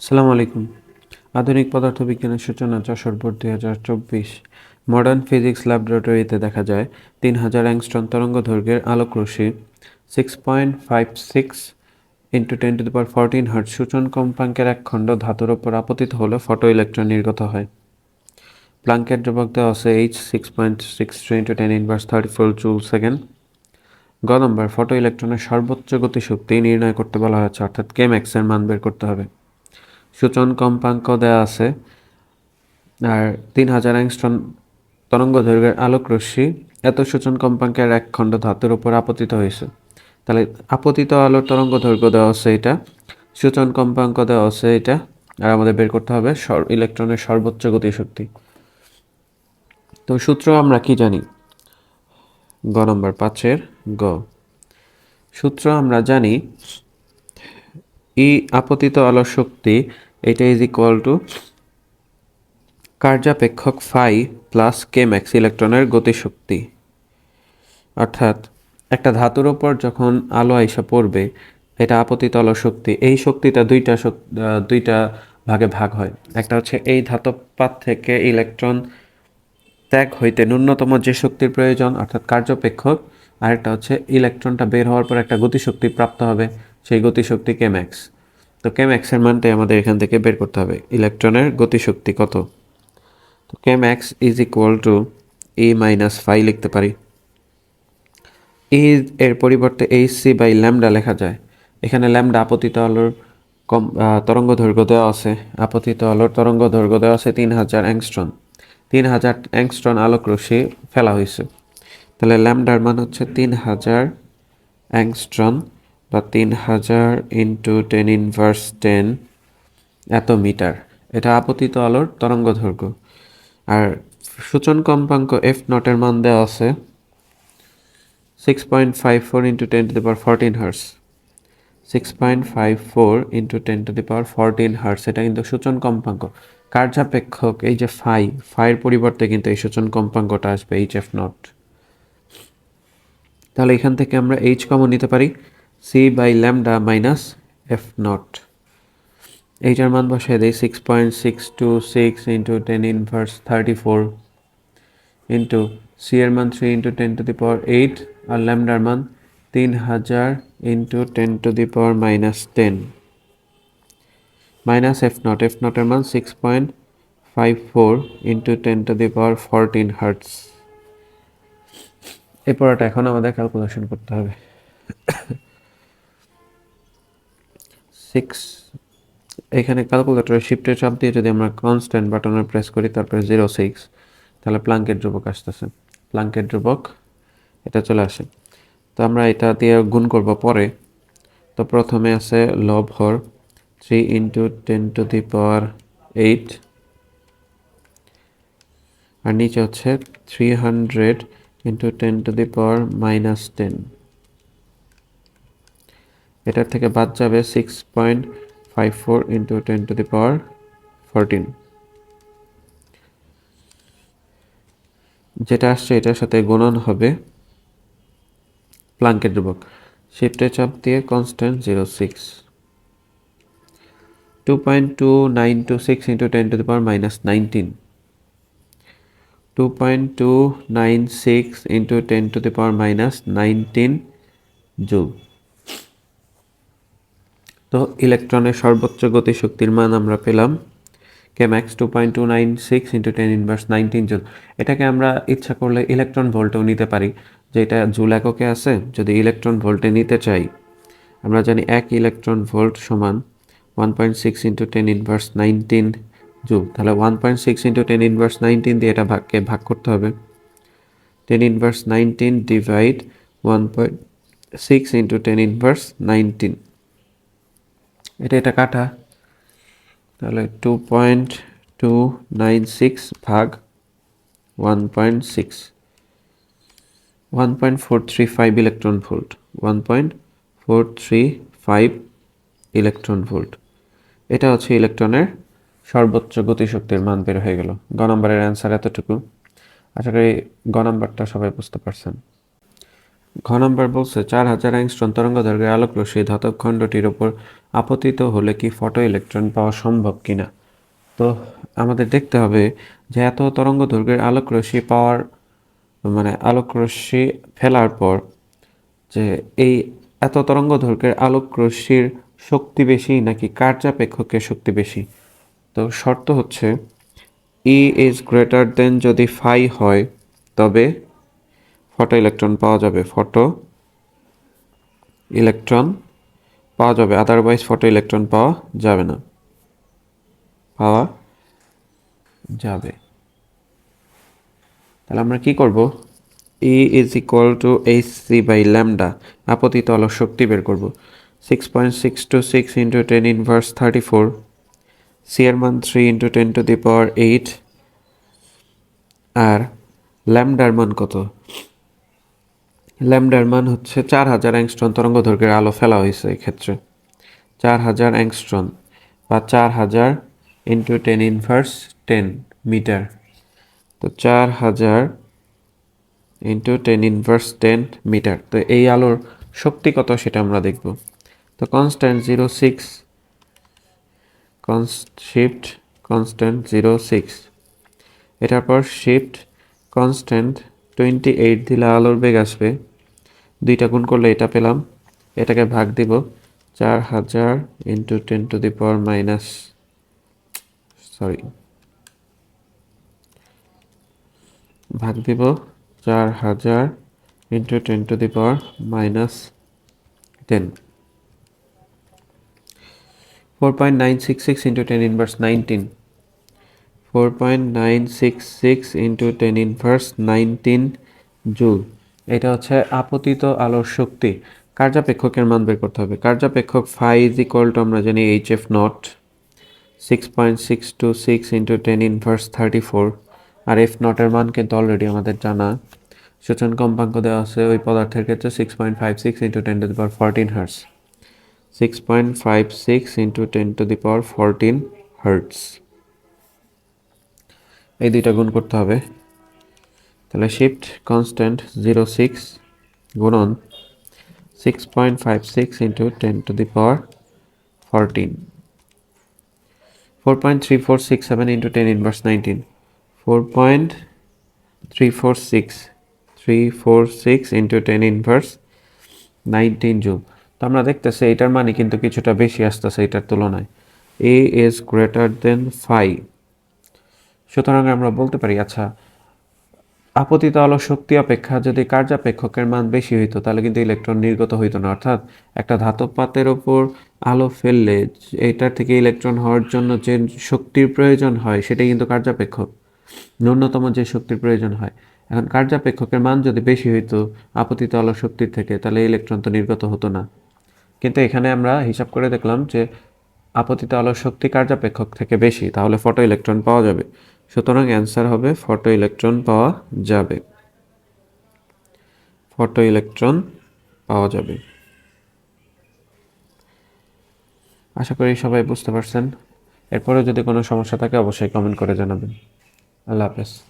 আসসালামু আলাইকুম। আধুনিক পদার্থবিজ্ঞানের সূচনা যশোর বোর্ড দুই হাজার চব্বিশ। মডার্ন ফিজিক্স ল্যাবরেটরিতে দেখা যায়, তিন হাজার অ্যাংস্ট্রন তরঙ্গ দৈর্ঘ্যের আলোক রশ্মি six point five six into ten to the power fourteen hertz সূচন কম্পাঙ্কের এক খণ্ড ধাতুর ওপর আপতিত হলে ফটো ইলেকট্রন নির্গত হয়। প্লাঙ্কের ধ্রুবক দেওয়া আছে H six point six three into ten inverse thirty four joule second গ নম্বর ফটো ইলেকট্রনের সর্বোচ্চ গতিশক্তি নির্ণয় করতে বলা হয়েছে, অর্থাৎ কেম এক্সের মান বের করতে হবে। সূচন কম্পাঙ্ক দেওয়া আছে। আর তিন হাজার অ্যাংস্ট্রন তরঙ্গ দৈর্ঘ্যের আলোক রশ্মি এত সূচন কম্পাঙ্কের এক খণ্ড ধাতুর উপর আপতিত হয়েছে। তাহলে আপতিত আলোর তরঙ্গ দৈর্ঘ্য দেওয়া আছে এটা, সূচন কম্পাঙ্ক দেওয়া আছে এটা, আর আমাদের বের করতে হবে ইলেকট্রনের সর্বোচ্চ গতিশক্তি তো সূত্র আমরা কি জানি? গ নম্বর পাঁচের গ। সূত্র আমরা জানি, ই আপতিত আলোর শক্তি এটা ইজ ইকুয়াল টু কার্যাপেক্ষক ফাই প্লাস কে ম্যাক্স ইলেকট্রনের গতিশক্তি। অর্থাৎ, একটা ধাতুর ওপর যখন আলো আইসা পড়বে, এটা আপতিত আলো শক্তি। এই শক্তিটা দুইটা দুইটা ভাগে ভাগ হয়। একটা হচ্ছে এই ধাতব থেকে ইলেকট্রন ত্যাগ হইতে ন্যূনতম যে শক্তির প্রয়োজন, অর্থাৎ কার্যপেক্ষক আরেকটা হচ্ছে ইলেকট্রনটা বের হওয়ার পর একটা গতিশক্তি প্রাপ্ত হবে, সেই গতিশক্তি কে ম্যাক্স তো কে ম্যাক্সের মানটাই আমাদের এখান থেকে বের করতে হবে। ইলেকট্রনের গতিশক্তি কত? তো K x is equal to E minus phi লিখতে পারি। ই এর পরিবর্তে এইচ সি বাই ল্যামডা লেখা যায়। এখানে ল্যামডা আপতিত আলোর কম তরঙ্গ দৈর্ঘ্য দেওয়া আছে। আপতিত আলোর তরঙ্গ দৈর্ঘ্য দেওয়া আছে তিন হাজার অ্যাংস্ট্রন তিন হাজার অ্যাংস্ট্রন আলোক রশ্মি ফেলা হয়েছে। তাহলে ল্যামডার মান হচ্ছে তিন হাজার অ্যাংস্ট্রন বা তিন হাজার ইন্টু টেন ইনভার্স টেন এত মিটার। এটা আপতিত আলোর তরঙ্গ দৈর্ঘ্য আর সূচন কম্পাঙ্ক এফ নটের মান দেওয়া আছে six point five four into ten to the power fourteen hertz six point five four into ten to the power fourteen hertz এটা কিন্তু সূচন কম্পাঙ্ক। কার্যাপেক্ষক এই যে ফাই ফাইয়ের পরিবর্তে কিন্তু এই সূচন কম্পাঙ্কটা আসবে এইচ এফ নট তাহলে এখান থেকে আমরা এইচ কমন নিতে পারি। C by lambda minus F naught এইটার মান বসায় দেয় six point six two six into ten inverse thirty four into C এর মান three into ten to the power eight আর ল্যামডার মান তিন হাজার into ten to the power minus ten minus F naught F নটের মান six point five four into ten to the power fourteen hertz পড়াটা এখন আমাদের ক্যালকুলেশন করতে হবে। সিক্স এখানে ক্যালকুলেটরের শিফটের চাপ দিয়ে যদি আমরা কনস্ট্যান্ট বাটনে প্রেস করি, তারপরে জিরো সিক্স তাহলে প্লাঙ্কের ধ্রুবক আসতেছে। প্লাঙ্কের ধ্রুবক, এটা চলে আসে। তো আমরা এটা দিয়ে গুণ করব পরে। তো প্রথমে আছে লব হর three into ten to the power eight আর নিচে হচ্ছে three hundred into ten to the power minus ten এটার থেকে বাদ যাবে six point five four into ten to the power fourteen যেটা আসছে এটার সাথে গুণন হবে প্লাঙ্কের ধ্রুবক। শিফটে চাপ দিয়ে constant zero six two point two nine two six into ten to the power minus nineteen two point two nine six into ten to the power minus nineteen joule তো ইলেকট্রনের সর্বোচ্চ গতিশক্তির মান আমরা পেলাম K max two point two nine six into ten inverse nineteen joule এটাকে আমরা ইচ্ছা করলে ইলেকট্রন ভোল্টেও নিতে পারি যেটা জুল এককে আছে, যদি ইলেকট্রন ভোল্টে নিতে চাই। আমরা জানি এক ইলেকট্রন ভোল্ট সমান one point six into ten inverse nineteen joule তাহলে one point six into ten inverse nineteen দিয়ে এটা ভাগকে ভাগ করতে হবে। Ten inverse nineteen divide one point six into ten inverse nineteen এটা এটা কাটা। তাহলে two point two nine six ভাগ one point six one point four three five electron volt one point four three five electron volt এটা হচ্ছে ইলেকট্রনের সর্বোচ্চ গতিশক্তির মান বের হয়ে গেল। গ নম্বরের অ্যান্সার এতটুকু। আশা করি গ নম্বরটা সবাই বুঝতে পারছেন। ঘ নম্বর বলছে চার হাজার অ্যাংস্ট্রন তরঙ্গ দৈর্ঘ্যের আলোক রশ্মি ধাতব খণ্ডটির ওপর আপতিত হলে কি ফটো ইলেকট্রন পাওয়া সম্ভব কিনা? তো আমাদের দেখতে হবে যে এত তরঙ্গ দৈর্ঘ্যের আলোক রশ্মি পাওয়ার মানে আলোক রশ্মি ফেলার পর যে এই এত তরঙ্গ দৈর্ঘ্যের আলোক রশ্মির শক্তি বেশি নাকি কার্যাপেক্ষকের শক্তি বেশি? তো শর্ত হচ্ছে ই ইজ গ্রেটার দেন যদি ফাই হয়, তবে ফটো ইলেকট্রন পাওয়া যাবে, ফটো ইলেকট্রন পাওয়া যাবে আদারওয়াইজ ফটো ইলেকট্রন পাওয়া যাবে না। পাওয়া যাবে। তাহলে আমরা কি করব? E is equal to H C by lambda আপতিত আলোক শক্তি বের করব। Six point six two six into ten inverse thirty four C এর মান three into ten to the power eight আর ল্যামডার মান কত? ল্যামডার মান হচ্ছে চার হাজার অ্যাংস্ট্রন তরঙ্গ দৈর্ঘ্যের আলো ফেলা হয়েছে এই ক্ষেত্রে। চার হাজার অ্যাংস্ট্রন বা চার হাজার into ten inverse ten metre তো চার হাজার into ten inverse ten metre তো এই আলোর শক্তি কত সেটা আমরা দেখব। তো constant zero six shift constant zero six এটার পর শিফট কনস্ট্যান্ট টোয়েন্টি এইট দিলে আলোর বেগ আসবে দুইটা গুণ করলে এটা পেলাম। এটাকে ভাগ দিব। চার হাজার into ten to the power minus sorry ভাগ দিব। চার হাজার into ten to the power minus ten four point nine six six into ten inverse nineteen four point nine six six into ten inverse nineteen joule এটা হচ্ছে আপতিত আলোর শক্তি। কার্যাপেক্ষকের মান বের করতে হবে। কার্যাপেক্ষক ফাই ইজ ইকুয়াল টু আমরা জানি H F naught six point six two six into ten inverse thirty four আর এফ নটের মান কিন্তু অলরেডি আমাদের জানা। সূচন কম্পাঙ্ক দেওয়া আছে ওই পদার্থের ক্ষেত্রে six point five six into ten to the power fourteen hertz six point five six into ten to the power fourteen hertz এই দুইটা গুণ করতে হবে। তাহলে শিফট কনস্ট্যান্ট জিরো সিক্স গুণন six point five six into ten to the power fourteen four point three four six seven into ten inverse nineteen four point three four six three four six into ten inverse nineteen joule তো আমরা দেখতেছি এটার মানে কিন্তু কিছুটা বেশি আসতেছে এটার তুলনায়। E is greater than five সুতরাং আমরা বলতে পারি আচ্ছা আপতিত আলো শক্তি অপেক্ষা যদি কার্যাপেক্ষকের মান বেশি হইতো, তাহলে কিন্তু ইলেকট্রন নির্গত হইতো না। অর্থাৎ একটা ধাতব পাতের ওপর আলো ফেললে এটার থেকে ইলেকট্রন হওয়ার জন্য যে শক্তির প্রয়োজন হয়, সেটাই কিন্তু কার্যাপেক্ষক, ন্যূনতম যে শক্তির প্রয়োজন হয়। এখন কার্যাপেক্ষকের মান যদি বেশি হইতো, আপতিত আলো শক্তির থেকে, তাহলে ইলেকট্রন তো নির্গত হতো না। কিন্তু এখানে আমরা হিসাব করে দেখলাম যে, আপতিত আলোর শক্তি কার্যাপেক্ষক থেকে বেশি, তাহলে ফটো ইলেকট্রন পাওয়া যাবে। সুতরাং অ্যান্সার হবে ফটো ইলেকট্রন পাওয়া যাবে। ফটো ইলেকট্রন পাওয়া যাবে। আশা করি সবাই বুঝতে পারছেন। এরপরেও যদি কোনো সমস্যা থাকে, অবশ্যই কমেন্ট করে জানাবেন। আল্লাহ হাফেজ।